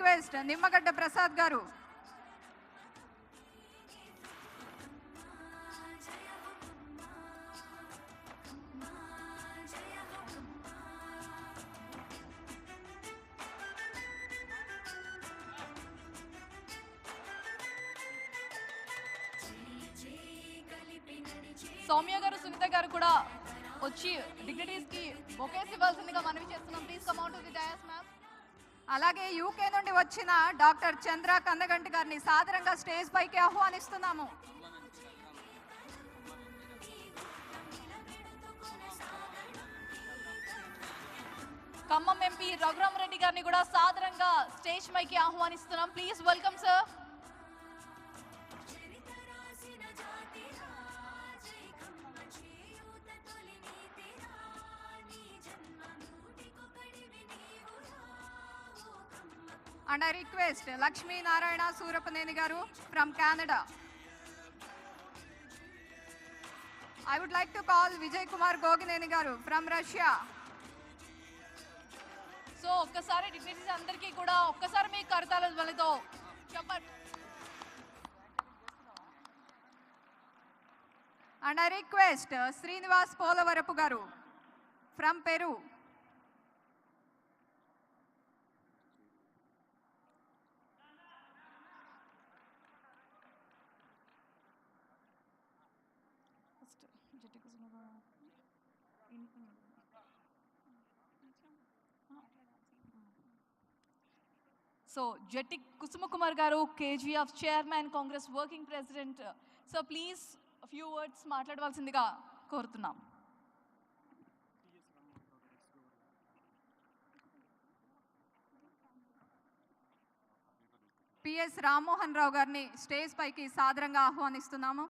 Request Nimmagadda Prasad గారు. సౌమ్య గారు సునీత గారు కూడా వచ్చి డిగ్నిటీస్కి బొకేస్ ఇవ్వాల్సిందిగా మనవి చేస్తున్నాం. ప్లీజ్ కమ్ అవుట్ అలాగే యూకే నుండి వచ్చిన డాక్టర్ చంద్ర కందగంటి గారిని సాదరంగా స్టేజ్ పైకి ఆహ్వానిస్తున్నాము. ఖమ్మం ఎంపీ రఘురామరెడ్డి గారిని కూడా సాదరంగా స్టేజ్ పైకి ఆహ్వానిస్తున్నాం. Please welcome sir and I request Lakshminarayana Surapaneni garu from Canada I would like to call Vijay Kumar Gogineni garu from Russia so ఒక్కసారి డిగ్నిటీస్ అందరికీ కూడా ఒక్కసారి మీ కరతాల ధ్వనితో చెప్పండి. And I request Srinivas Polavarapu గారు from Peru so Jetti Kusumakumar గారు KGF chairman Congress working president so please few words మాట్లాడవలసిందిగా కోరుతున్నాం. పిఎస్ రామ్మోహన్ రావు గారిని స్టేజ్ పైకి సాదరంగా ఆహ్వానిస్తున్నాము.